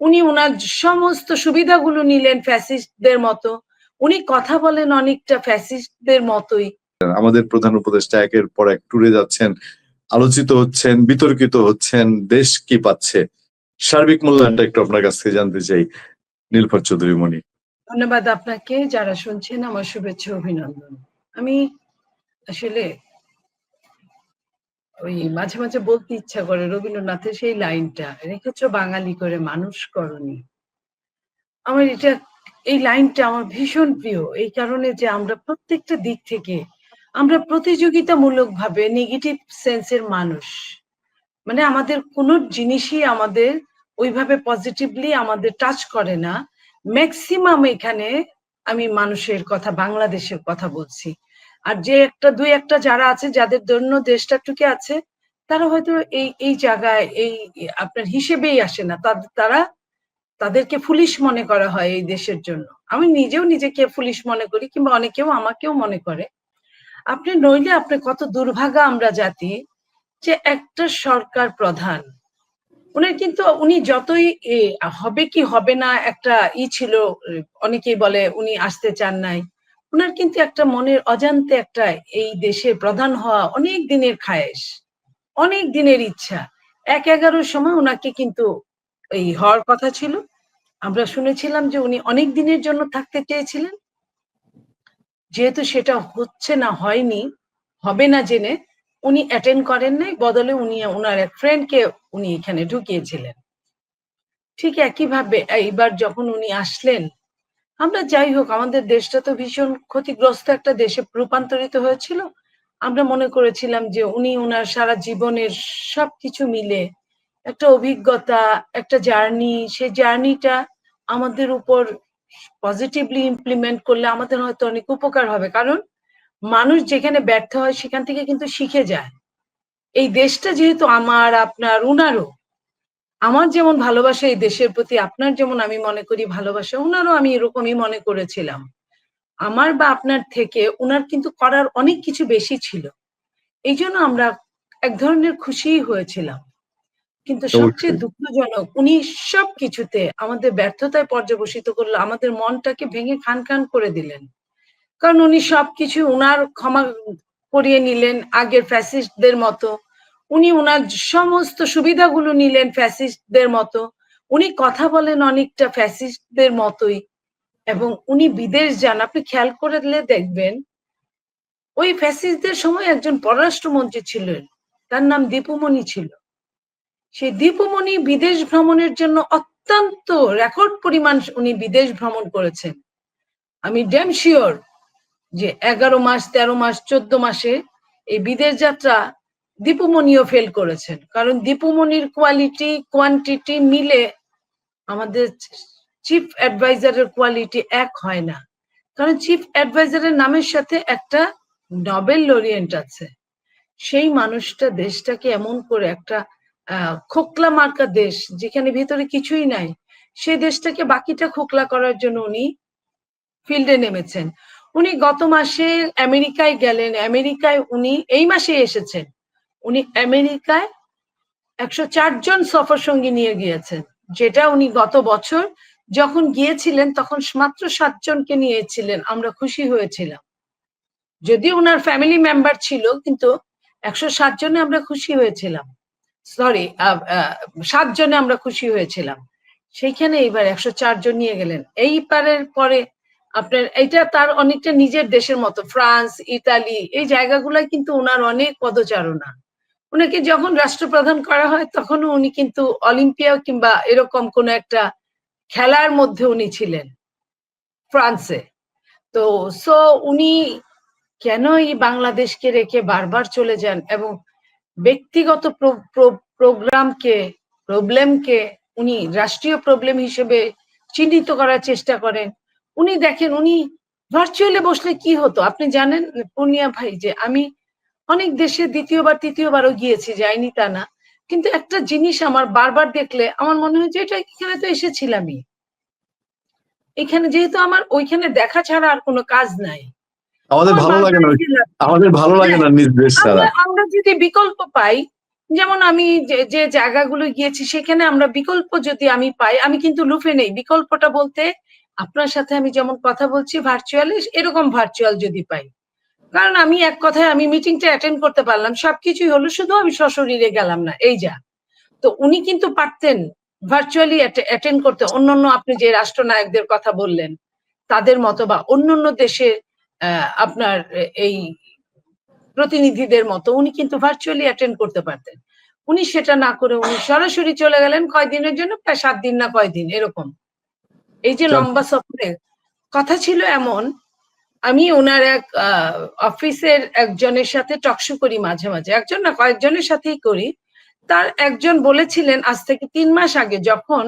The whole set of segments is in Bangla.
উনি ওনার সমস্ত সুবিধাগুলো নিলেন ফ্যাসিস্টদের মতো। উনি কথা বলেন অনেকটা ফ্যাসিস্টদের মতোই। আমাদের প্রধান উপদেষ্টা একের পর এক ট্যুরে যাচ্ছেন আলোচিত হচ্ছেন বিতর্কিত হচ্ছেন দেশ কি পাচ্ছে? সার্বিক মূল্যায়নটা একটু আপনার কাছ থেকে জানতে চাই নীলফার চৌধুরী মণি। ধন্যবাদ আপনাকে যারা শুনছেন আমার শুভেচ্ছা অভিনন্দন। আমি আসলে ওই মাঝে মাঝে বলতে ইচ্ছা করে, রবীন্দ্রনাথের সেই লাইনটা, রেখেছ বাঙালি করে মানুষ করনি। আমার এটা, এই লাইনটা আমার ভীষণ প্রিয়, এই কারণে যে আমরা প্রত্যেকটা দিক থেকে আমরা প্রতিযোগিতামূলক ভাবে নেগেটিভ সেন্সের মানুষ। মানে আমাদের কোনো জিনিসই আমাদের ওইভাবে পজিটিভলি আমাদের টাচ করে না। ম্যাক্সিমাম এখানে আমি মানুষের কথা, বাংলাদেশের কথা বলছি। আর যে একটা, দুই একটা যারা আছে, যাদের জন্য দেশটা টুকে আছে, তারা হয়তো এই এই জায়গায়, এই আপনার হিসেবেই আসে না। তারা তাদেরকে ফুলিশ মনে করা হয় এই দেশের জন্য। আমি নিজেও নিজেকে ফুলিশ মনে করি, কিংবা অনেকেও আমাকেও মনে করে। আপনি নইলে আপনি কত দুর্ভাগা আমরা জাতি যে একটা সরকার প্রধান উনি কিন্তু উনি যতই হবে কি হবে না একটা ই ছিল, অনেকেই বলে উনি আসতে চান নাই। উনার কিন্তু একটা মনের অজান্তে একটা এই দেশের প্রধান হওয়া অনেক দিনের খায়েশ, অনেক দিনের ইচ্ছা। এক এগারোর সময় ওনাকে কিন্তু এই হওয়ার কথা ছিল। আমরা শুনেছিলাম যে উনি অনেক দিনের জন্য থাকতে চেয়েছিলেন। যেহেতু সেটা হচ্ছে না, হয়নি, হবে না জেনে উনি অ্যাটেন্ড করেন নাই, বদলে উনি ওনার এক ফ্রেন্ডকে উনি এখানে ঢুকিয়েছিলেন। ঠিক একইভাবে এইবার যখন উনি আসলেন আমরা যাই হোক, আমাদের দেশটা তো ভীষণ ক্ষতিগ্রস্ত একটা দেশে রূপান্তরিত হয়েছিল। আমরা মনে করেছিলাম যে উনি ওনার সারা জীবনের সবকিছু মিলে একটা অভিজ্ঞতা, একটা জার্নি সেই জার্নিটা আমাদের উপর পজিটিভলি ইমপ্লিমেন্ট করলে আমাদের হয়তো অনেক উপকার হবে। কারণ মানুষ যেখানে ব্যর্থ হয়, সেখান থেকে কিন্তু শিখে যায়। এই দেশটা যেহেতু আমার, আপনার, উনারও আমার যেমন ভালোবাসা এই দেশের প্রতি আপনার যেমন আমি মনে করি ভালোবাসা উনারও আমি এরকমই মনে করেছিলাম। আমার বা আপনার থেকে উনার কিন্তু করার অনেক কিছু বেশি ছিল। এই জন্য আমরা এক ধরনের খুশি হয়েছিলাম। কিন্তু সবচেয়ে দুঃখজনক উনি সব কিছুতে আমাদের ব্যর্থতায় পর্যবসিত করল আমাদের মনটাকে ভেঙে খান খান করে দিলেন। কারণ উনি সবকিছু উনার ক্ষমা করিয়ে নিলেন আগের ফ্যাসিস্টদের মতো। উনি উনার সমস্ত সুবিধাগুলো নিলেন ফ্যাসিস্টদের মতো। উনি কথা বলেন অনেকটা ফ্যাসিস্টদের মতোই। এবং উনি বিদেশ যান, আপনি খেয়াল করলে দেখবেন, ওই ফ্যাসিস্টদের সময় একজন পররাষ্ট্রমন্ত্রী ছিলেন, তার নাম দীপুমণি ছিল। সেই দীপুমণি বিদেশ ভ্রমণের জন্য অত্যন্ত রেকর্ড পরিমাণ উনি বিদেশ ভ্রমণ করেছেন। আমি ড্যাম শিওর যে এগারো মাস, তেরো মাস, চোদ্দ মাসে এই বিদেশ যাত্রা দীপুমণিও ফেল করেছেন। কারণ দীপুমণির কোয়ালিটি কোয়ান্টিটি মিলে আমাদের চিফ অ্যাডভাইজারের কোয়ালিটি এক হয় না। কারণ চিফ অ্যাডভাইজারের নামের সাথে একটা নবেল লরিয়েন্ট আছে। সেই মানুষটা দেশটাকে এমন করে একটা খোকলা মার্কা দেশ, যেখানে ভিতরে কিছুই নাই সেই দেশটাকে বাকিটা খোকলা করার জন্য উনি ফিল্ডে নেমেছেন। উনি গত মাসে আমেরিকায় গেলেন। আমেরিকায় উনি এই মাসে এসেছেন। উনি আমেরিকায় একশো চারজন সফর সঙ্গী নিয়ে গিয়েছেন, যেটা উনি গত বছর যখন গিয়েছিলেন তখন মাত্র সাতজনকে নিয়েছিলেন, আমরা খুশি হয়েছিলাম। যদি ওনার ফ্যামিলি মেম্বার ছিল, কিন্তু একশো সাত জনে আমরা খুশি হয়েছিলাম। সরি সাত জনে আমরা খুশি হয়েছিলাম। সেইখানে এইবার একশো চার জন নিয়ে গেলেন। এই পারের পরে আপনার এটা তার অনেকটা নিজের দেশের মতো, ফ্রান্স, ইতালি, এই জায়গাগুলোয় কিন্তু ওনার অনেক পদচারণা। ওনাকে যখন রাষ্ট্রপ্রধান করা হয়, তখনও উনি কিন্তু অলিম্পিয়া কিংবা এরকম কোন একটা খেলার মধ্যে উনি ছিলেন, ফ্রান্সে। তো সো উনি কেন এই বাংলাদেশকে রেখে বারবার চলে যান এবং ব্যক্তিগত প্রোগ্রামকে, প্রবলেমকে উনি রাষ্ট্রীয় প্রবলেম হিসেবে চিহ্নিত করার চেষ্টা করেন। উনি দেখেন, উনি ভার্চুয়ালি বসলে কি হতো? আপনি জানেন, পূর্ণিয়া ভাই, যে আমি অনেক দেশে দ্বিতীয়বার তৃতীয়বারও গিয়েছি যাইনি তা না। কিন্তু একটা জিনিস আমার বারবার দেখলে আমার মনে হয় যে এটা এখানে তো এসেছিলামই। এখানে যেহেতু আমার ওইখানে দেখা ছাড়া আর কোনো কাজ নাই। আমাদের ভালো লাগে না আমাদের ভালো লাগে না নিজ দেশ ছাড়া। আমরা আমরা যদি বিকল্প পাই যেমন আমি যে যে জায়গাগুলো গিয়েছি সেখানে আমরা বিকল্প যদি আমি পাই আমি কিন্তু লুফে নেই। বিকল্পটা বলতে আপনার সাথে আমি যেমন কথা বলছি ভার্চুয়ালি এরকম ভার্চুয়াল যদি পাই। কারণ আমি এক কথায় আমি মিটিংটা অ্যাটেন্ড করতে পারলাম সবকিছুই হলো শুধু আমি সশরীরে গেলাম না এই যা। তো উনি কিন্তু পারতেন ভার্চুয়ালি অ্যাটেন্ড করতে অন্যান্য আপনি যে রাষ্ট্রনায়কদের কথা বললেন তাদের মতো বা অন্যান্য দেশের আহ, আপনার এই প্রতিনিধিদের মতো উনি কিন্তু ভার্চুয়ালি অ্যাটেন্ড করতে পারতেন। উনি সেটা না করে উনি সরাসরি চলে গেলেন কয়দিনের জন্য? প্রায় সাত দিন না কয়দিন এরকম। এই যে লম্বা সফরে কথা ছিল এমন আমি ওনার এক অফিসের একজনের সাথে টকশো করি মাঝে মাঝে। একজন না, কয়েকজনের সাথেই করি। তার একজন বলেছিলেন আজ থেকে তিন মাস আগে যখন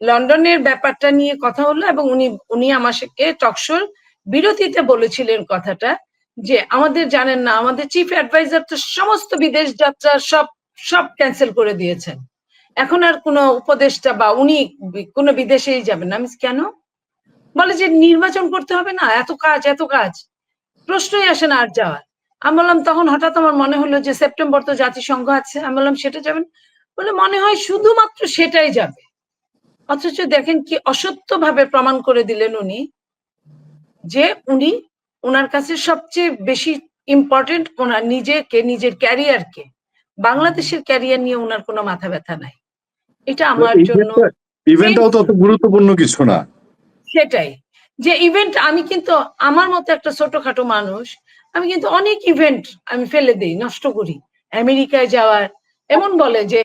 লন্ডনের ব্যাপারটা নিয়ে কথা হলো এবং উনি উনি আমাকে টকশোর বিরতিতে বলেছিলেন কথাটা যে, আমাদের জানেন না, আমাদের চিফ অ্যাডভাইজার তো সমস্ত বিদেশ যাত্রা সব সব ক্যান্সেল করে দিয়েছেন। এখন আর কোনো উপদেষ্টা বা উনি কোনো বিদেশেই যাবেন না। আমি কেন? বলে যে নির্বাচন করতে হবে না এত কাজ এত কাজ। প্রশ্নই আসে না আর যাওয়ার। আমি বললাম তখন হঠাৎ আমার মনে হলো যে সেপ্টেম্বর তো জাতিসংঘ আছে আমি বললাম সেটা যাবেন বলে মনে হয় শুধুমাত্র সেটাই যাবে। অথচ দেখেন কি অসত্য ভাবে প্রমাণ করে দিলেন উনি যে উনি ওনার কাছে সবচেয়ে বেশি ইম্পর্টেন্ট ওনার নিজেকে নিজের ক্যারিয়ারকে বাংলাদেশের ক্যারিয়ার নিয়ে ওনার কোনো মাথা ব্যথা নাই। এটা আমার জন্য ইভেন্টটাও তো গুরুত্বপূর্ণ কিছু না। সেটাই। যে ইভেন্ট আমি কিন্তু, আমার মতো একটা ছোটখাটো মানুষ, আমি কিন্তু অনেক ইভেন্ট আমি ফেলে দিই, নষ্ট করি। আমেরিকায় যাওয়ার, এমন বলে যে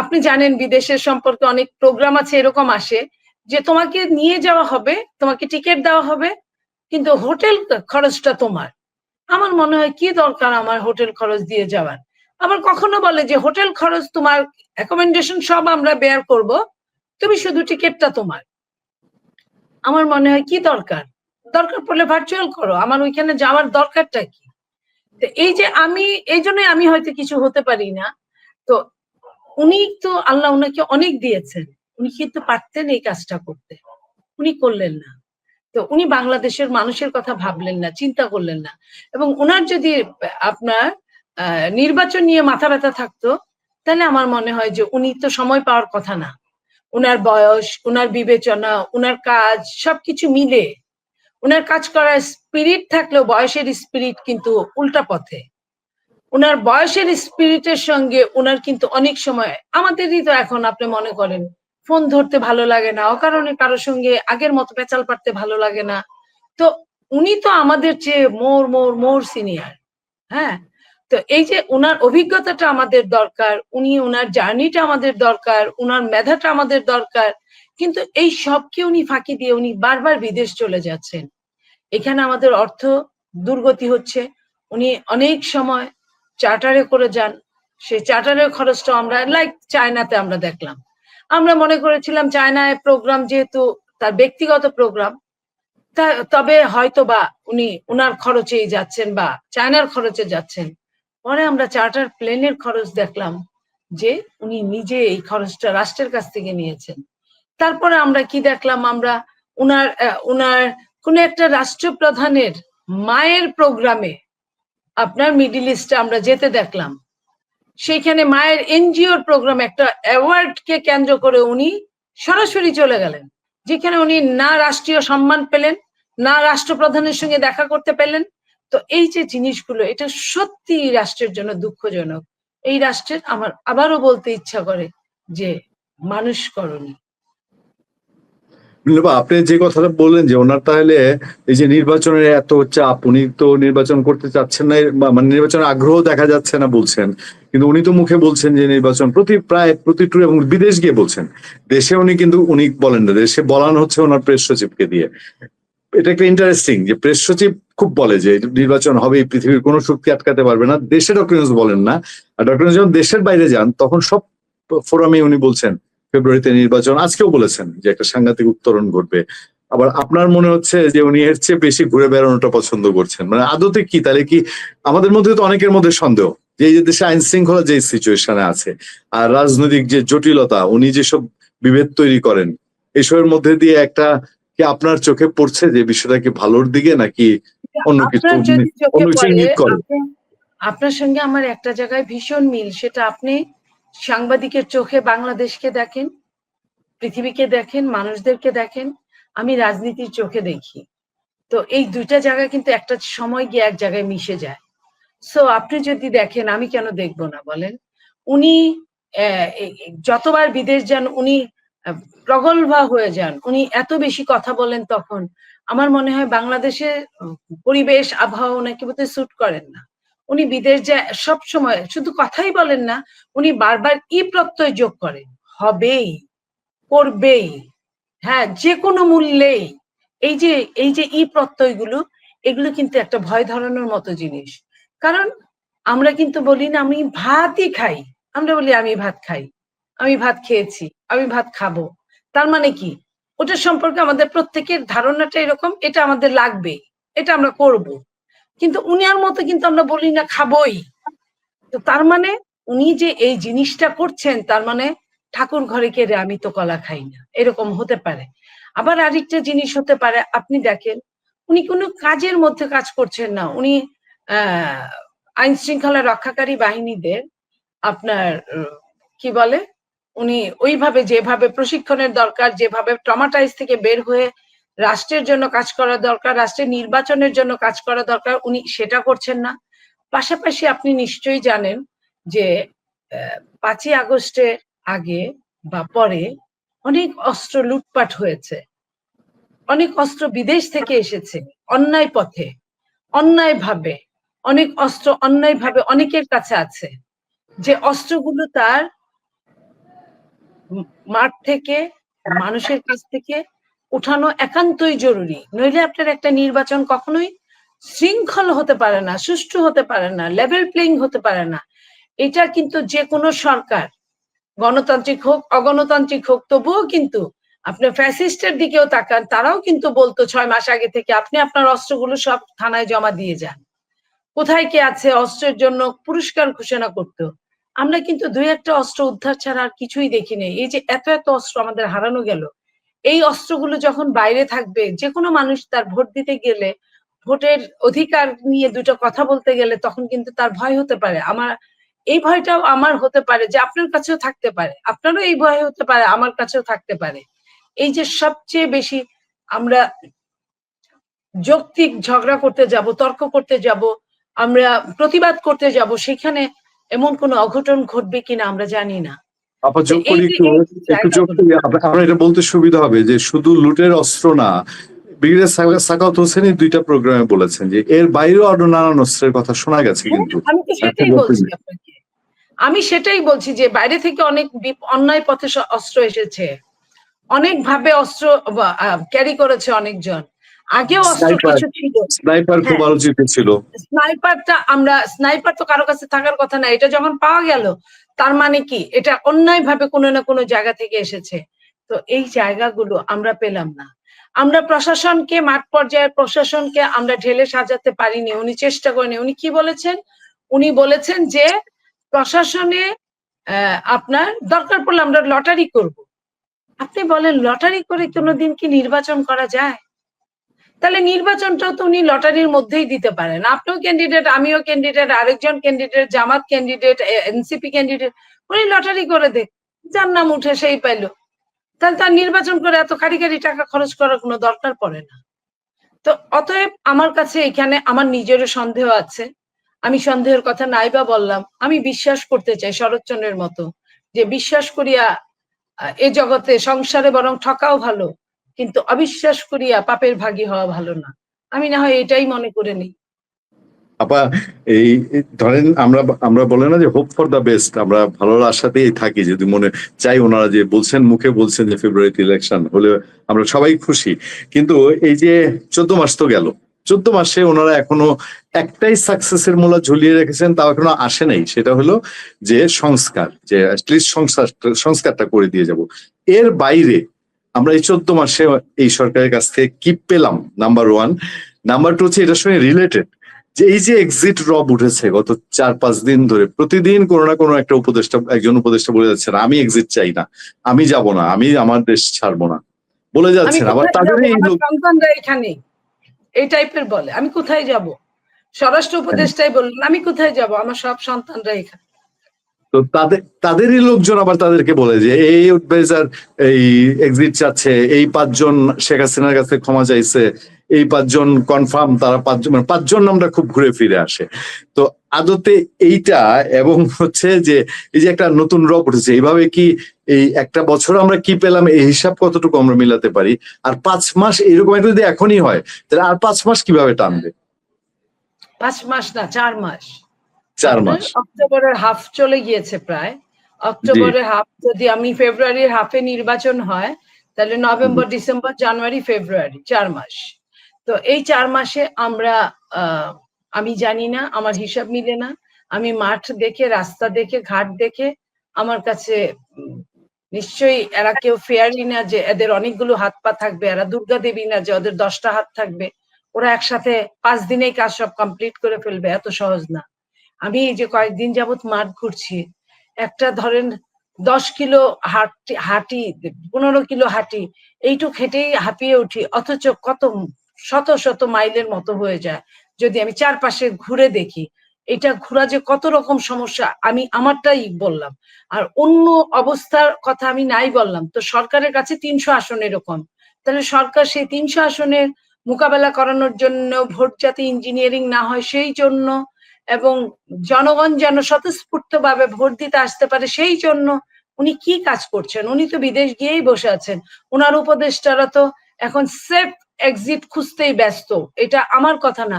আপনি জানেন বিদেশের সম্পর্কে অনেক প্রোগ্রাম আছে, এরকম আসে, যে তোমাকে নিয়ে যাওয়া হবে, তোমাকে টিকিট দেওয়া হবে, কিন্তু হোটেল খরচটা তোমার। আমার মনে হয় কি দরকার আমার হোটেল খরচ দিয়ে যাওয়ার? আবার কখনো বলে যে হোটেল খরচ তোমার অ্যাকোমোডেশন সব আমরা বেয়ার করব, তুমি শুধু টিকিটটা তোমার। আমার মনে হয় কি দরকার? দরকার পড়লে ভার্চুয়াল করো, আমার ওইখানে যাওয়ার দরকারটা কি? এই যে আমি, এই জন্যই আমি হয়তো কিছু হতে পারি না। তো উনি তো আল্লাহ উনাকে অনেক দিয়েছেন। উনি কিন্তু পারতেন এই কাজটা করতে। উনি করলেন না। তো উনি বাংলাদেশের মানুষের কথা ভাবলেন না, চিন্তা করলেন না। এবং ওনার যদি আপনার নির্বাচন নিয়ে মাথা ব্যথা থাকতো, তাহলে আমার মনে হয় যে উনি তো সময় পাওয়ার কথা না। উনার বয়স, উনার বিবেচনা, উনার কাজ, সবকিছু মিলে উনার কাজ করার স্পিরিট থাকলেও বয়সের স্পিরিট কিন্তু উল্টা পথে। উনার বয়সের স্পিরিটের সঙ্গে উনার কিন্তু অনেক সময়, আমাদেরই তো এখন আপনি মনে করেন ফোন ধরতে ভালো লাগে না, অকারণে কারোর সঙ্গে আগের মতো পেঁচাল পারতে ভালো লাগে না। তো উনি তো আমাদের চেয়ে মোর মোর মোর সিনিয়র হ্যাঁ? তো এই যে উনার অভিজ্ঞতাটা আমাদের দরকার, উনি উনার জার্নিটা আমাদের দরকার, উনার মেধাটা আমাদের দরকার, কিন্তু এই সবকে উনি ফাঁকি দিয়ে উনি বারবার বিদেশ চলে যাচ্ছেন। এখানে আমাদের অর্থ দুর্গতি হচ্ছে। উনি অনেক সময় চার্টারে করে যান। সেই চার্টারের খরচটা আমরা লাইক চায়নাতে আমরা দেখলাম। আমরা মনে করেছিলাম চায়নায় প্রোগ্রাম যেহেতু তার ব্যক্তিগত প্রোগ্রাম তবে হয়তো বা উনি উনার খরচেই যাচ্ছেন বা চায়নার খরচে যাচ্ছেন। পরে আমরা চার্টার প্লেনের খরচ দেখলাম যে উনি নিজে এই খরচটা রাষ্ট্রের কাছ থেকে নিয়েছেন। তারপরে আমরা কি দেখলাম? আমরা উনার উনার কোন একটা রাষ্ট্রপ্রধানের মায়ের প্রোগ্রামে আপনার মিডিল ইস্টে আমরা যেতে দেখলাম। সেইখানে মায়ের এনজিওর প্রোগ্রাম একটা অ্যাওয়ার্ড কে কেন্দ্র করে উনি সরাসরি চলে গেলেন, যেখানে উনি না রাষ্ট্রীয় সম্মান পেলেন, না রাষ্ট্রপ্রধানের সঙ্গে দেখা করতে পেলেন তো এই যে জিনিসগুলো, এটা সত্যি রাষ্ট্রের জন্য দুঃখজনক। এই রাষ্ট্রের আমার, আবারও বলতে ইচ্ছা করে যে মানুষ করণী আপনি যে কথাটা বললেন যে ওনার তাহলে এই যে নির্বাচনের এত চাপ উনি তো নির্বাচন করতে চাচ্ছেন না মানে নির্বাচনের আগ্রহ দেখা যাচ্ছে না বলছেন। কিন্তু উনি তো মুখে বলছেন যে নির্বাচন প্রতি প্রায় প্রতি এবং বিদেশ গিয়ে বলছেন। দেশে উনি কিন্তু, উনি বলেন না, দেশে বলানো হচ্ছে ওনার প্রেস সচিবকে দিয়ে। এটা একটা ইন্টারেস্টিং যে প্রেস সচিব খুব বলে যে নির্বাচন হবে পৃথিবীর কোনো শক্তি আটকাতে পারবে না। দেশে ডক্টর বলেন না। আর ডক্টর যখন দেশের বাইরে যান, তখন সব ফোরামে উনি বলছেন, ফেব্রুয়ারিতে নির্বাচন, আজকেও বলেছেন যে একটা সাংঘাতিক উত্তরণ ঘটবে। আবার আপনার মনে হচ্ছে যে উনি এর চেয়ে বেশি ঘুরে বেড়ানোটা পছন্দ করছেন। মানে আদতে কি? তাহলে কি আমাদের মধ্যে তো অনেকের মধ্যে সন্দেহ যে এই যে দেশে আইন শৃঙ্খলা যে সিচুয়েশনে আছে, আর রাজনৈতিক যে জটিলতা, উনি যেসব বিভেদ তৈরি করেন, এসবের মধ্যে দিয়ে একটা কি আপনার চোখে পড়ছে যে বিষয়টা কি ভালোর দিকে নাকি অন্য কিছু আপনার অন্য কিছু ইঙ্গিত করে। আপনার সঙ্গে আমার একটা জায়গায় ভীষণ মিল সেটা আপনি সাংবাদিকের চোখে বাংলাদেশকে দেখেন পৃথিবীকে দেখেন মানুষদেরকে দেখেন আমি রাজনীতির চোখে দেখি। তো এই দুইটা জায়গা কিন্তু একটা সময় গিয়ে এক জায়গায় মিশে যায়। সো আপনি যদি দেখেন আমি কেন দেখব না বলেন? উনি যতবার বিদেশ যান উনি প্রগল্ভা হয়ে যান। উনি এত বেশি কথা বলেন তখন, আমার মনে হয় বাংলাদেশে পরিবেশ, আবহাওয়া ওনাকে বোধহয় স্যুট করেন না। উনি বিদেশ যায়, সব সময় শুধু কথাই বলেন না, উনি বারবার ই প্রত্যয় যোগ করেন। হবেই, করবেই হ্যাঁ যে কোনো মূল্যেই। এই যে এই যে ই প্রত্যয়গুলো, এগুলো কিন্তু একটা ভয় ধরানোর মতো জিনিস। কারণ আমরা কিন্তু বলি না, আমি ভাতই খাই। আমরা বলি, আমি ভাত খাই। আমি ভাত খেয়েছি, আমি ভাত খাব। তার মানে কি? ওটার সম্পর্কে আমাদের প্রত্যেকের ধারণাটা এরকম, এটা আমাদের লাগবে, এটা আমরা করব। কিন্তু উনি আর মতো কিন্তু আমরা বলি না খাবোই। তো তার মানে উনি যে এই জিনিসটা করছেন, তার মানে ঠাকুর ঘরে কেড়ে আমি তো কলা খাই না, এরকম হতে পারে। আবার আরেকটা জিনিস হতে পারে, আপনি দেখেন, উনি কোনো কাজের মধ্যে কাজ করছেন না। উনি, আহ আইন শৃঙ্খলা রক্ষাকারী বাহিনীদের আপনার, কি বলে? উনি ওইভাবে যেভাবে প্রশিক্ষণের দরকার, যেভাবে ট্রমাটাইজ থেকে বের হয়ে রাষ্ট্রের জন্য কাজ করা দরকার, রাষ্ট্রের নির্বাচনের জন্য কাজ করা দরকার, উনি সেটা করছেন না। পাশাপাশি আপনি নিশ্চয়ই জানেন যে পাঁচই আগস্টের আগে বা পরে অনেক অস্ত্র লুটপাট হয়েছে। অনেক অস্ত্র বিদেশ থেকে এসেছে, অন্যায় পথে অন্যায় ভাবে অনেক অস্ত্র অন্যায় ভাবে অনেকের কাছে আছে। যে অস্ত্রগুলো তার মাঠ থেকে, মানুষের কাছ থেকে উঠানো একান্তই জরুরি। নইলে আপনার একটা নির্বাচন কখনোই শৃঙ্খল হতে পারে না, সুষ্ঠু হতে পারে না লেভেল প্লেইং হতে পারে না। এটা কিন্তু যে কোনো সরকার, গণতান্ত্রিক হোক, অগণতান্ত্রিক হোক, তবুও কিন্তু আপনি ফ্যাসিস্টের দিকেও তাকান, তারাও কিন্তু বলতো ছয় মাস আগে থেকে আপনি আপনার অস্ত্রগুলো সব থানায় জমা দিয়ে যান। কোথায় কে আছে অস্ত্রের জন্য পুরস্কার ঘোষণা করতো। আমরা কিন্তু দুই একটা অস্ত্র উদ্ধার ছাড়া আর কিছুই দেখিনি এই যে এত এত অস্ত্র আমাদের হারানো গেল, এই অস্ত্রগুলো যখন বাইরে থাকবে যে কোনো মানুষ তার ভোট দিতে গেলে, ভোটের অধিকার নিয়ে দুটো কথা বলতে গেলে তখন কিন্তু তার ভয় হতে পারে। আমার, এই ভয়টাও আমার হতে পারে যে আপনার কাছেও থাকতে পারে। আপনারও এই ভয় হতে পারে, আমার কাছেও থাকতে পারে। এই যে সবচেয়ে বেশি আমরা যৌক্তিক ঝগড়া করতে যাব, তর্ক করতে যাব, আমরা প্রতিবাদ করতে যাব, সেখানে এমন কোনো অঘটন ঘটবে কিনা আমরা জানি না। আপা যোগ করি একটু একটু যোগ করি। আমরা এটা বলতে সুবিধা হবে যে শুধু লুটের অস্ত্র না ব্রিগেডিয়ার সাকা- সাকাওয়াত হোসেনই দুইটা প্রোগ্রামে বলেছেন যে এর বাইরেও আরও নানান অস্ত্রের কথা শোনা গেছে কিন্তু। আমি তো সেটাই বলছি আপনাকে। আমি সেটাই বলছি যে বাইরে থেকে অনেক অন্যায় পথে অস্ত্র এসেছে। অনেক ভাবে অস্ত্র ক্যারি করেছে অনেকজন। আগেও অস্ত্র কিছু ছিল। স্নাইপার খুব হ্যাঁ। আলোচিত ছিল। স্নাইপারটা আমরা স্নাইপার তো কারও কাছে থাকার কথা না এটা যখন পাওয়া গেল তার মানে কি? এটা অন্যায় ভাবে কোনো না কোনো জায়গা থেকে এসেছে। তো এই জায়গাগুলো আমরা পেলাম না। আমরা প্রশাসনকে মাঠ পর্যায়ের প্রশাসনকে আমরা ঢেলে সাজাতে পারিনি। উনি চেষ্টা করেনি। উনি কি বলেছেন? উনি বলেছেন যে প্রশাসনে আহ, আপনার দরকার পড়লে আমরা লটারি করব। আপনি বলেন লটারি করে কোনোদিন কি নির্বাচন করা যায়? তাহলে নির্বাচনটাও তো উনি লটারির মধ্যেই দিতে পারেন। আপনিও ক্যান্ডিডেট আমিও ক্যান্ডিডেট আরেকজন candidate Jamaat candidate NCP candidate উনি লটারি করে দেখ যার নাম উঠে সেই পাইলো। তাহলে তার নির্বাচন করে এত কারি কারি টাকা খরচ করার কোনো দরকার পড়ে না। তো অতএব আমার কাছে এখানে আমার নিজেরও সন্দেহ আছে। আমি সন্দেহের কথা নাই বা বললাম। আমি বিশ্বাস করতে চাই শরৎচন্দ্রের মতো যে বিশ্বাস করিয়া এ জগতে সংসারে বরং ঠকাও ভালো। কিন্তু অবিশ্বাস করিয়া পাপের ভাগী হওয়া ভালো না। আমি না হয় এটাই মনে করে নিই। আপা, এই, ধরেন আমরা আমরা বলে না যে হোপ ফর দ্য বেস্ট আমরা ভালো আশাতেই থাকি, যদি মনে চাই ওনারা যে বলছেন, মুখে বলছেন যে ফেব্রুয়ারিতে ইলেকশন হলে আমরা সবাই খুশি। কিন্তু এই যে চোদ্দ মাস তো গেল, চোদ্দ মাসে ওনারা এখনও একটাই সাকসেসের মূলা ঝুলিয়ে রেখেছেন, তাও এখনও আসে নাই। সেটা হলো যে সংস্কার যে সংস্কার, সংস্কারটা করে দিয়ে যাব। এর বাইরে আমরা এই চোদ্দ মাসে এই সরকারের কাছ থেকে কি পেলাম? নাম্বার ওয়ান নাম্বার টু হচ্ছে এটার সঙ্গে রিলেটেড যে এই যে এক্সিট রব উঠেছে গত চার পাঁচ দিন ধরে প্রতিদিন কোনো না কোনো একটা উপদেষ্টা একজন উপদেষ্টা বলে যাচ্ছেন আমি এক্সিট চাই না আমি যাব না আমি আমার দেশ ছাড়বো না। বলে যাচ্ছেন আবার তাদের এই এখানে। এই টাইপের বলে আমি কোথায় যাব? স্বরাষ্ট্র উপদেষ্টাই বললেন আমি কোথায় যাব? আমার সব সন্তানরা এখানে। তো তাদের, তাদেরই লোকজন আবার তাদেরকে বলে যে, এই অ্যাডভাইজার এই এক্সিট চাচ্ছে, এই পাঁচজন শেখ হাসিনার কাছে ক্ষমা চাইছে, এই পাঁচজন কনফার্ম তারা পাঁচজন মানে পাঁচজন নামটা খুব ঘুরে ফিরে আসে। তো আদতে এইটা এবং হচ্ছে যে, এই যে একটা নতুন রব উঠেছে, এইভাবে কি এই একটা বছর আমরা কি পেলাম, এই হিসাব কতটুকু আমরা মিলাতে পারি? আর পাঁচ মাস এরকম একটা যদি এখনই হয়, তাহলে আর পাঁচ মাস কীভাবে টানবে? পাঁচ মাস না, চার মাস। চার মাস। অক্টোবরের হাফ চলে গিয়েছে প্রায়। অক্টোবরের হাফ যদি আমি ফেব্রুয়ারির হাফে নির্বাচন হয় তাহলে নভেম্বর ডিসেম্বর জানুয়ারি ফেব্রুয়ারি চার মাস। তো এই চার মাসে আমরা আমি জানি না আমার হিসাব মিলে না। আমি মাঠ দেখে রাস্তা দেখে ঘাট দেখে আমার কাছে নিশ্চয়ই এরা কেউ ফেয়ারই না যে এদের অনেকগুলো হাত পা থাকবে এরা দুর্গা দেবী না যে ওদের দশটা হাত থাকবে। ওরা একসাথে পাঁচ দিনেই কাজ সব কমপ্লিট করে ফেলবে এত সহজ না। আমি এই যে কয়েকদিন যাবত মাঠ ঘুরছি, একটা ধরেন দশ কিলো হাঁটি হাঁটি, পনেরো কিলো হাঁটি এইটু খেটেই হাঁপিয়ে উঠি, অথচ কত শত শত মাইলের মতো হয়ে যায়, যদি আমি চারপাশে ঘুরে দেখি, এটা ঘোরা যে কত রকম সমস্যা, আমি আমারটাই বললাম। আর অন্য অবস্থার কথা আমি নাই বললাম, তো সরকারের কাছে তিনশো আসন এরকম, তাহলে সরকার সেই তিনশো আসনের মোকাবেলা করানোর জন্য ভোট যাতে ইঞ্জিনিয়ারিং না হয় সেই জন্য এবং জনগণ যেন স্বতঃস্ফূর্ত ভাবে ভোট দিতে আসতে পারে সেই জন্য উনি কি কাজ করছেন? উনি তো বিদেশ গিয়েই বসে আছেন। ওনার উপদেষ্টারা তো এখন সেফ এক্সিট খুঁজতেই ব্যস্ত। এটা আমার কথা না।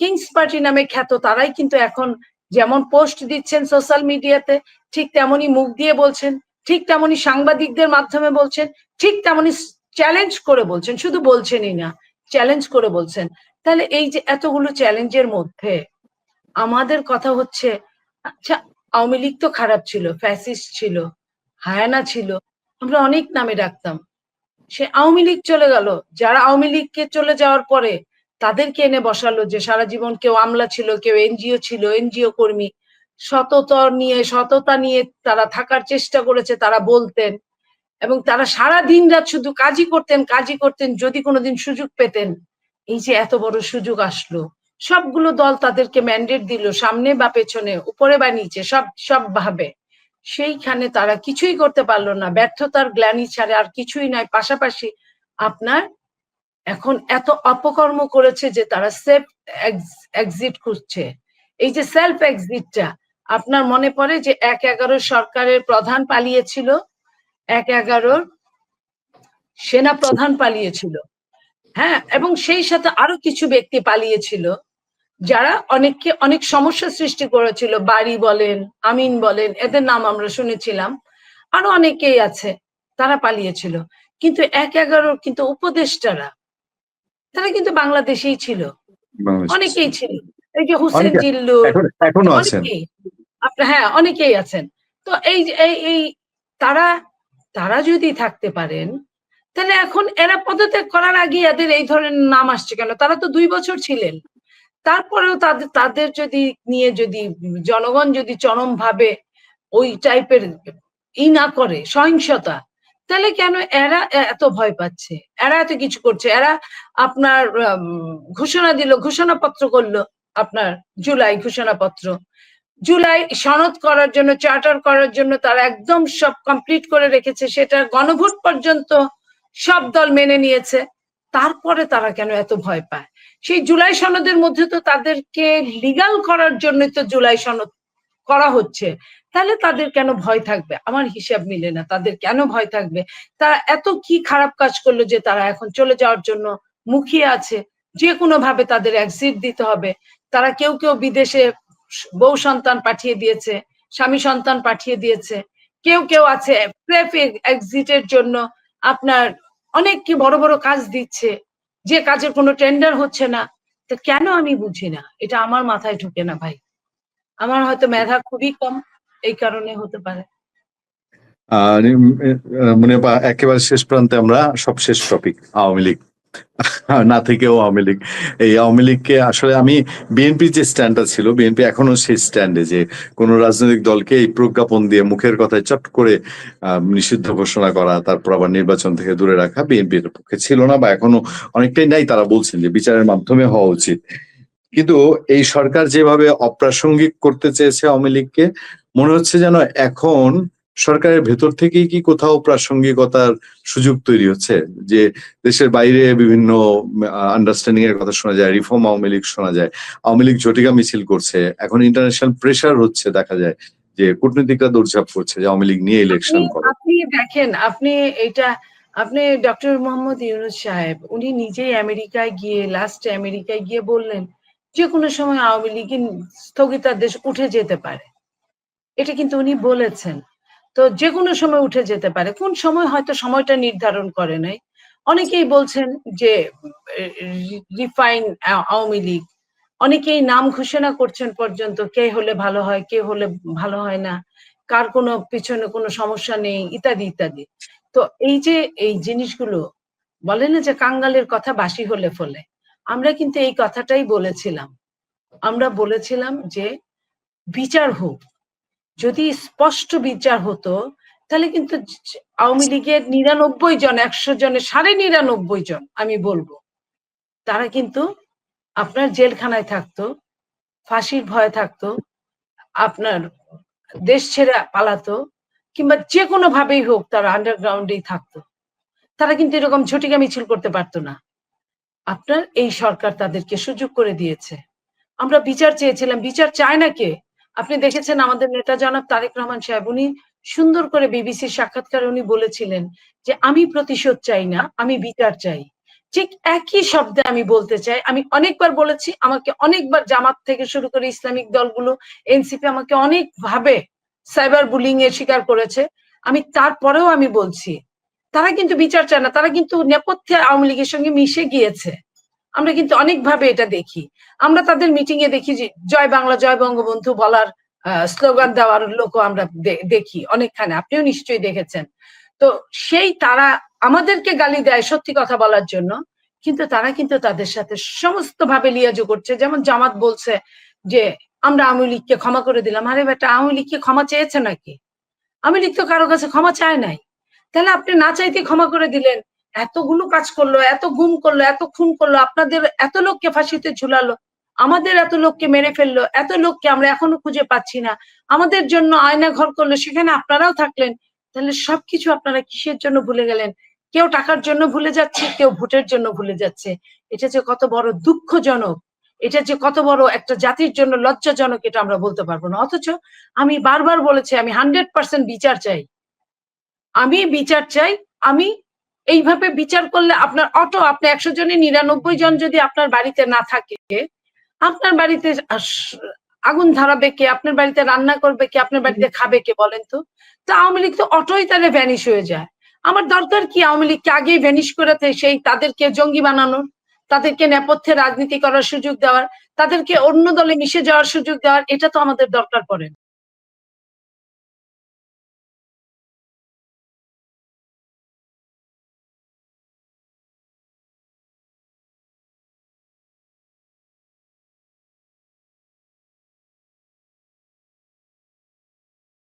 কিংস পার্টি নামে খ্যাত তারাই কিন্তু এখন যেমন পোস্ট দিচ্ছেন সোশ্যাল মিডিয়াতে, ঠিক তেমনি মুখ দিয়ে বলছেন, ঠিক তেমনি সাংবাদিকদের মাধ্যমে বলছেন, ঠিক তেমনি চ্যালেঞ্জ করে বলছেন। শুধু বলছেনই না, চ্যালেঞ্জ করে বলছেন। তাহলে এই যে এতগুলো চ্যালেঞ্জের মধ্যে আমাদের কথা হচ্ছে আচ্ছা আওয়ামী লীগ তো খারাপ ছিল ফ্যাসিস্ট ছিল, হায়ানা ছিল, আমরা অনেক নামে ডাকতাম। সে আওয়ামী লীগ চলে গেল, যারা আওয়ামী লীগকে চলে যাওয়ার পরে তাদেরকে এনে বসালো যে সারা জীবন কেউ আমলা ছিল, কেউ এনজিও ছিল, এনজিও কর্মী সততা নিয়ে সততা নিয়ে তারা থাকার চেষ্টা করেছে, তারা বলতেন। এবং তারা সারা দিন রাত শুধু কাজই করতেন কাজই করতেন, যদি কোনোদিন সুযোগ পেতেন। এই যে এত বড় সুযোগ আসলো। সবগুলো দল তাদেরকে ম্যান্ডেট দিল, সামনে বা পেছনে, উপরে বা নিচে, সব সব ভাবে সেইখানে তারা কিছুই করতে পারল না। ব্যর্থতার গ্লানি ছাড়া আর কিছুই নয়। পাশাপাশি আপনার এখন এত অপকর্ম করেছে যে তারা সেফ এক্সিট খুঁজছে। এই যে সেলফ এক্সিটটা আপনার মনে পড়ে যে এক এগারো সরকারের প্রধান পালিয়েছিল? এক এগারোর সেনা প্রধান পালিয়েছিল। হ্যাঁ এবং সেই সাথে আরও কিছু ব্যক্তি পালিয়েছিল। যারা অনেককে অনেক সমস্যা সৃষ্টি করেছিল বাড়ি বলেন আমিন বলেন এদের নাম আমরা শুনেছিলাম আরও অনেকেই আছে তারা পালিয়েছিল। কিন্তু এক এগারোর কিন্তু উপদেষ্টারা তারা কিন্তু বাংলাদেশেই ছিল। অনেকেই ছিল। এই যে হুসেন জিল্লু এখনও আছেন অনেকেই আপনার হ্যাঁ অনেকেই আছেন। তো এই যে- এই এই তারা তারা যদি থাকতে পারেন তাহলে এখন এরা পদত্যাগ করার আগে এদের এই ধরনের নাম আসছে কেন? তারা তো দুই বছর ছিলেন। তারপরেও তাদের তাদের যদি নিয়ে যদি জনগণ যদি চরম ভাবে ওই টাইপের ই না করে, সহিংসতা, তাহলে কেন এরা এত ভয় পাচ্ছে? এরা এত কিছু করছে? এরা আপনার ঘোষণা দিল, ঘোষণাপত্র করল আপনার জুলাই ঘোষণাপত্র। জুলাই সনদ করার জন্য চার্টার করার জন্য তারা একদম সব কমপ্লিট করে রেখেছে। সেটা গণভোট পর্যন্ত সব দল মেনে নিয়েছে। তারপরে তারা কেন এত ভয় পায়? সেই জুলাই সনদের মধ্যে তো তাদেরকে লিগাল করার জন্য তো জুলাই সনদ করা হচ্ছে। তাহলে তাদের কেন ভয় থাকবে? আমার হিসাব মিলে না। তাদের কেন ভয় থাকবে? তারা এত কি খারাপ কাজ করল যে তারা এখন চলে যাওয়ার জন্য মুখিয়ে আছে? যে কোনো ভাবে তাদের এক্সিট দিতে হবে। তারা কেউ কেউ বিদেশে বউ সন্তান পাঠিয়ে দিয়েছে, স্বামী সন্তান পাঠিয়ে দিয়েছে। কেউ কেউ আছে প্রেফ এক্সিটের জন্য আপনার অনেক কি বড় বড় কাজ দিচ্ছে। যে কাজের কোনো টেন্ডার হচ্ছে না, তো কেন আমি বুঝি না? এটা আমার মাথায় ঢুকে না ভাই। আমার হয়তো মেধা খুবই কম, এই কারণে হতে পারে। মনে একেবারে শেষ প্রান্তে আমরা সব শেষ টপিক আওয়ামী লীগ। না থেকেও আওয়ামী লীগ। এই আওয়ামী লীগকে আসলে আমি বিএনপির যে স্ট্যান্ডটা ছিল, বিএনপি এখনও সেই স্ট্যান্ডে যে কোন রাজনৈতিক দলকে এই প্রজ্ঞাপন দিয়ে মুখের কথায় চট করে নিষিদ্ধ ঘোষণা করা, তারপর আবার নির্বাচন থেকে দূরে রাখা বিএনপির পক্ষে ছিল না বা এখনও অনেকটাই নাই তারা বলছেন যে বিচারের মাধ্যমে হওয়া উচিত। কিন্তু এই সরকার যেভাবে অপ্রাসঙ্গিক করতে চেয়েছে আওয়ামী লীগকে, মনে হচ্ছে যেন এখন সরকারের ভেতর থেকেই কি কোথাও প্রাসঙ্গিকতার সুযোগ তৈরি হচ্ছে? যে দেশের বাইরে বিভিন্ন আন্ডারস্ট্যান্ডিং এর কথা শোনা যায় রিফর্ম আওয়ামী লীগ শোনা যায় আওয়ামী লীগ ঝটিকা মিছিল করছে এখন ইন্টারন্যাশনাল প্রেশার হচ্ছে দেখা যায় যে কূটনীতিকরা দৌড়ঝাঁপ করছে যে আওয়ামী লীগ নিয়ে ইলেকশন করে। আপনি দেখেন আপনি এটা আপনি ডক্টর মোহাম্মদ ইউনুস সাহেব উনি নিজেই আমেরিকায় গিয়ে লাস্টে আমেরিকায় গিয়ে বললেন যে কোনো সময় আওয়ামী লীগের স্থগিতাদেশ উঠে যেতে পারে। এটা কিন্তু উনি বলেছেন। তো যে কোনো সময় উঠে যেতে পারে। কোন সময় হয়তো সময়টা নির্ধারণ করে নাই। অনেকেই বলছেন যে রিফাইন আওয়ামী লীগ। অনেকেই নাম ঘোষণা করছেন পর্যন্ত কে হলে ভালো হয়, কে হলে ভালো হয় না, কার কোনো পিছনে কোনো সমস্যা নেই, ইত্যাদি ইত্যাদি। তো এই যে, এই জিনিসগুলো, বলে না যে কাঙ্গালের কথা বাসি হলে ফলে। আমরা কিন্তু এই কথাটাই বলেছিলাম। আমরা বলেছিলাম যে, বিচার হোক যদি স্পষ্ট বিচার হতো, তাহলে কিন্তু আওয়ামী লীগের নিরানব্বই জন, একশো জনের সাড়ে নিরানব্বই জন, আমি বলব। তারা কিন্তু আপনার জেলখানায় থাকতো, ফাঁসির ভয় থাকতো, আপনার দেশ ছেড়ে পালাতো, কিংবা যে কোনো ভাবেই হোক তারা আন্ডারগ্রাউন্ডেই থাকতো। তারা কিন্তু এরকম ঝটিকা মিছিল করতে পারতো না। আপনার এই সরকার তাদেরকে সুযোগ করে দিয়েছে। আমরা বিচার চেয়েছিলাম। বিচার চায় না কে? আপনি দেখেছেন আমাদের নেতা জনাব তারেক রহমান সাহেব, উনি সুন্দর করে বিবিসির সাক্ষাৎকারে উনি বলেছিলেন যে, আমি প্রতিশোধ চাই না, আমি বিচার চাই। ঠিক একই শব্দে আমি বলতে চাই, আমি অনেকবার বলেছি, আমাকে অনেকবার জামাত থেকে শুরু করে ইসলামিক দলগুলো এনসিপি আমাকে অনেক ভাবে সাইবার বুলিং এর শিকার করেছে। আমি তারপরেও আমি বলছি, তারা কিন্তু বিচার চায় না, তারা কিন্তু নেপথ্যে আওয়ামী লীগের সঙ্গে মিশে গিয়েছে। আমরা কিন্তু অনেকভাবে এটা দেখি। আমরা তাদের মিটিং এ দেখি যে, জয় বাংলা, জয় বঙ্গবন্ধু বলার স্লোগান দেওয়ার লোকও আমরা দেখি অনেকখানে। আপনিও নিশ্চয়ই দেখেছেন। তো সেই তারা আমাদেরকে গালি দেয় সত্যি কথা বলার জন্য, কিন্তু তারা কিন্তু তাদের সাথে সমস্ত ভাবে লিয়াজু করছে। যেমন জামাত বলছে যে, আমরা আওয়ামী লীগকে ক্ষমা করে দিলাম। আরে বেটা, আওয়ামী লীগকে ক্ষমা চেয়েছে নাকি? আওয়ামী লীগ তো কারও কাছে ক্ষমা চায় নাই। তাহলে আপনি না চাইতে ক্ষমা করে দিলেন। এতগুলো কাজ করল, এত গুম করল, এত খুন করল, আপনাদের এত লোককে ফাঁসিতে ঝুলালো, আমাদের এত লোককে মেরে ফেলল, এত লোককে আমরা এখনও খুঁজে পাচ্ছি না। আমাদের জন্য আয়না ঘর করল, সেখানে আপনারাও থাকলেন। তাহলে সবকিছু আপনারা কিসের জন্য ভুলে গেলেন? কেউ টাকার জন্য ভুলে যাচ্ছে, কেউ ভোটের জন্য ভুলে যাচ্ছে। এটা যে কত বড় দুঃখজনক, এটা যে কত বড় একটা জাতির জন্য লজ্জাজনক, এটা আমরা বলতে পারব না। অথচ আমি বারবার বলেছি, আমি হান্ড্রেড পার্সেন্ট বিচার চাই। আমি বিচার চাই, আমি এইভাবে বিচার করলে আপনার অটো আপনি একশো জনের নিরানব্বই জন যদি আপনার বাড়িতে না থাকে আপনার বাড়িতে আগুন ধরাবে কে? আপনার বাড়িতে রান্না করবে কে? আপনার বাড়িতে খাবে কে বলেন তো? তো আওয়ামী লীগ তো অটোই তাহলে ভ্যানিশ হয়ে যায়। আমার দরকার কি আওয়ামী লীগকে আগেই ভ্যানিশ করেতে? সেই তাদেরকে জঙ্গি বানানোর তাদেরকে নেপথ্যে রাজনীতি করার সুযোগ দেওয়ার তাদেরকে অন্য দলে মিশে যাওয়ার সুযোগ দেওয়ার এটা তো আমাদের দরকার পড়ে